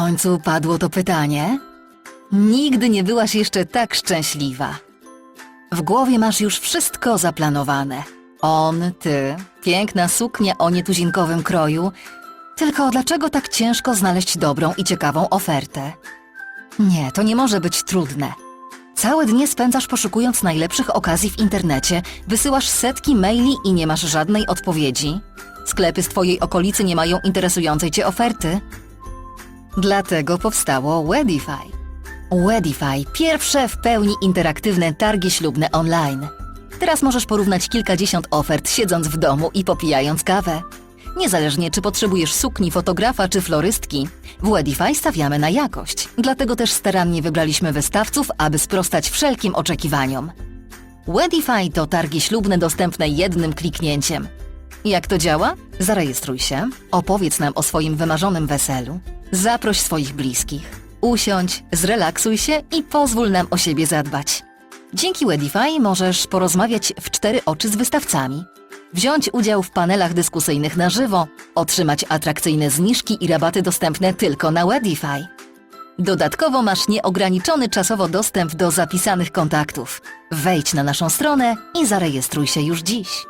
końcu padło to pytanie? Nigdy nie byłaś jeszcze tak szczęśliwa. W głowie masz już wszystko zaplanowane. On, ty, piękna suknia o nietuzinkowym kroju. Tylko dlaczego tak ciężko znaleźć dobrą i ciekawą ofertę? Nie, to nie może być trudne. Całe dnie spędzasz poszukując najlepszych okazji w internecie, wysyłasz setki maili i nie masz żadnej odpowiedzi. Sklepy z twojej okolicy nie mają interesującej cię oferty. Dlatego powstało Wedify. Wedify, pierwsze w pełni interaktywne targi ślubne online. Teraz możesz porównać kilkadziesiąt ofert siedząc w domu i popijając kawę. Niezależnie czy potrzebujesz sukni, fotografa czy florystki, w Wedify stawiamy na jakość. Dlatego też starannie wybraliśmy wystawców, aby sprostać wszelkim oczekiwaniom. Wedify to targi ślubne dostępne jednym kliknięciem. Jak to działa? Zarejestruj się, opowiedz nam o swoim wymarzonym weselu, zaproś swoich bliskich, usiądź, zrelaksuj się i pozwól nam o siebie zadbać. Dzięki Wedify możesz porozmawiać w cztery oczy z wystawcami, wziąć udział w panelach dyskusyjnych na żywo, otrzymać atrakcyjne zniżki i rabaty dostępne tylko na Wedify. Dodatkowo masz nieograniczony czasowo dostęp do zapisanych kontaktów. Wejdź na naszą stronę i zarejestruj się już dziś.